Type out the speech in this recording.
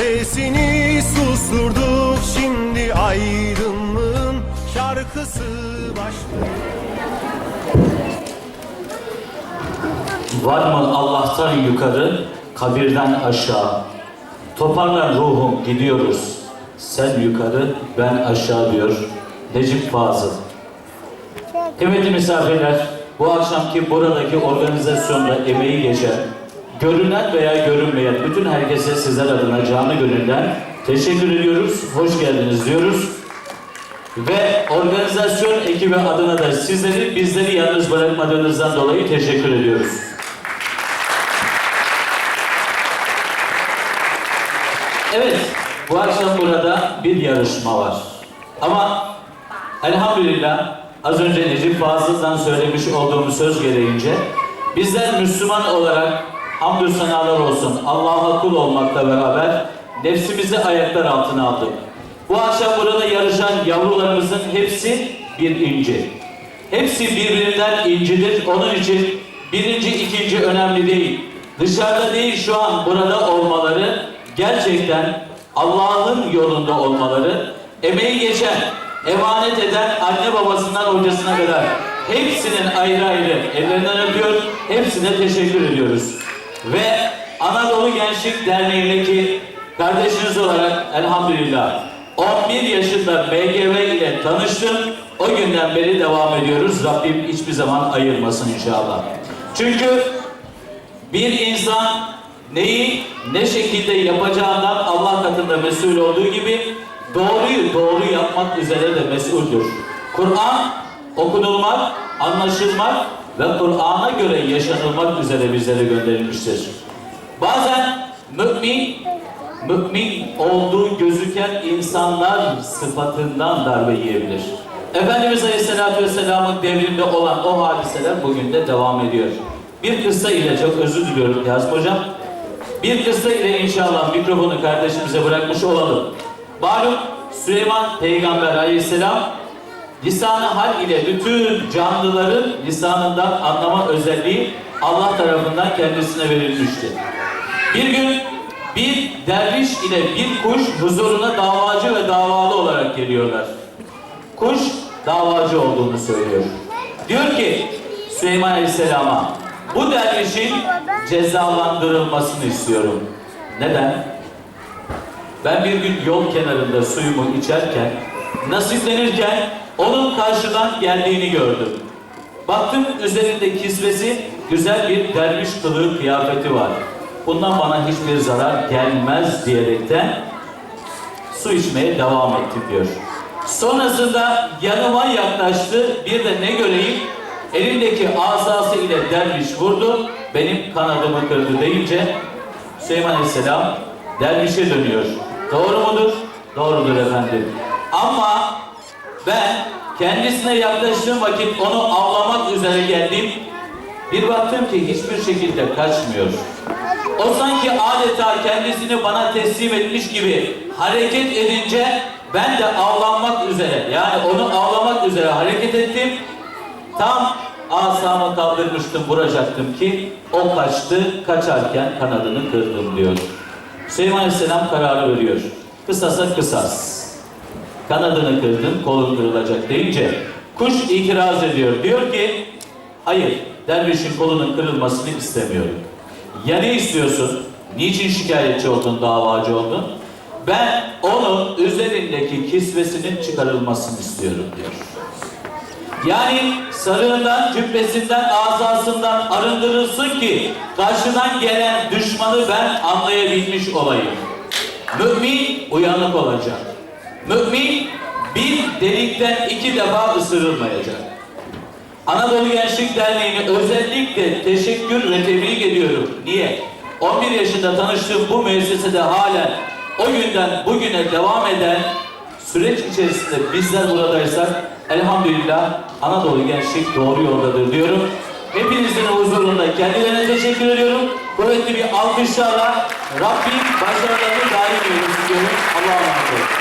Sesini susturduk şimdi aydınlığın şarkısı başlıyor. Var mı Allah'tan yukarı, kabirden aşağı? Toparlan ruhum gidiyoruz. Sen yukarı, ben aşağı diyor Necip Fazıl. Kıymetli misafirler, bu akşamki buradaki organizasyonda emeği geçen, görünen veya görünmeyen bütün herkese sizler adına canı gönülden teşekkür ediyoruz, hoş geldiniz diyoruz. Ve organizasyon ekibi adına da sizleri bizleri yalnız bırakmadığınızdan dolayı teşekkür ediyoruz. Evet, bu akşam burada bir yarışma var. Ama elhamdülillah az önce Necip Fazıl'dan söylemiş olduğum söz gereğince bizler Müslüman olarak hamdü senalar olsun Allah'a kul olmakla beraber nefsimizi ayaklar altına aldık. Bu akşam burada yarışan yavrularımızın hepsi bir inci. Hepsi birbirinden incidir. Onun için birinci, ikinci önemli değil. Dışarıda değil şu an burada olmaları gerçekten Allah'ın yolunda olmaları, emeği geçen, emanet eden anne babasından hocasına kadar hepsinin ayrı ayrı ellerinden öpüyor, hepsine teşekkür ediyoruz. Ve Anadolu Gençlik Derneği'ndeki kardeşiniz olarak elhamdülillah 11 yaşında MGV ile tanıştım. O günden beri devam ediyoruz. Rabbim hiçbir zaman ayırmasın inşallah. Çünkü bir insan neyi ne şekilde yapacağından Allah katında mesul olduğu gibi doğruyu doğru yapmak üzere de mesuldür. Kur'an okunulmak, anlaşılmak ve Kur'an'a göre yaşanılmak üzere bizlere gönderilmiştir. Bazen mümin mümin olduğu gözüken insanlar sıfatından darbe yiyebilir. Efendimiz Aleyhisselatü Vesselam'ın devrinde olan o hadiseler bugün de devam ediyor. Bir kıssa ile çok özür diliyorum Yazım Hocam. Bir kıssa ile inşallah mikrofonu kardeşimize bırakmış olalım. Malum Süleyman Peygamber Aleyhisselam lisanı hal ile bütün canlıların lisanından anlama özelliği Allah tarafından kendisine verilmişti. Bir gün bir derviş ile bir kuş huzuruna davacı ve davalı olarak geliyorlar. Kuş davacı olduğunu söylüyor. Diyor ki Süleyman Aleyhisselam'a bu dervişin cezalandırılmasını istiyorum. Neden? Ben bir gün yol kenarında suyumu içerken, nasiplenirken onun karşıdan geldiğini gördüm. Baktım üzerinde kisvesi güzel bir derviş kılığı kıyafeti var. Bundan bana hiçbir zarar gelmez diyerekten su içmeye devam ettim diyor. Sonrasında yanıma yaklaştı. Bir de ne göreyim? Elindeki asası ile derviş vurdu. Benim kanadımı kırdı deyince Süleyman Aleyhisselam dervişe dönüyor. Doğru mudur? Doğrudur efendim. Ama ben kendisine yaklaştığım vakit onu avlamak üzere geldim. Bir baktım ki hiçbir şekilde kaçmıyor. O sanki adeta kendisini bana teslim etmiş gibi hareket edince ben de avlanmak üzere yani onu avlamak üzere hareket ettim. Tam asamı kaldırmıştım vuracaktım ki o kaçtı kaçarken kanadını kırdım diyor. Süleyman Aleyhisselam kararı veriyor. Kısasa kısas. Kanadını kırdın kolun kırılacak deyince kuş itiraz ediyor. Diyor ki hayır dervişin kolunun kırılmasını istemiyorum. Ya ne istiyorsun? Niçin şikayetçi oldun, davacı oldun? Ben onun üzerindeki kisvesinin çıkarılmasını istiyorum diyor. Yani sarığından, cübbesinden, azasından arındırılsın ki karşıdan gelen düşmanı ben anlayabilmiş olayım. Mümin uyanık olacak. Mümin bir delikten iki defa ısırılmayacak. Anadolu Gençlik Derneği'ne özellikle teşekkür ve tebrik ediyorum. Niye? 11 yaşında tanıştığım bu müessesede halen o günden bugüne devam eden süreç içerisinde bizler buradaysak elhamdülillah Anadolu Gençlik doğru yoldadır diyorum. Hepinizin huzurunda kendilerine teşekkür ediyorum. Kuvvetli bir alkışlarla Rabbim başarılarını daim eylesin diyorum. Allah'a emanet olun.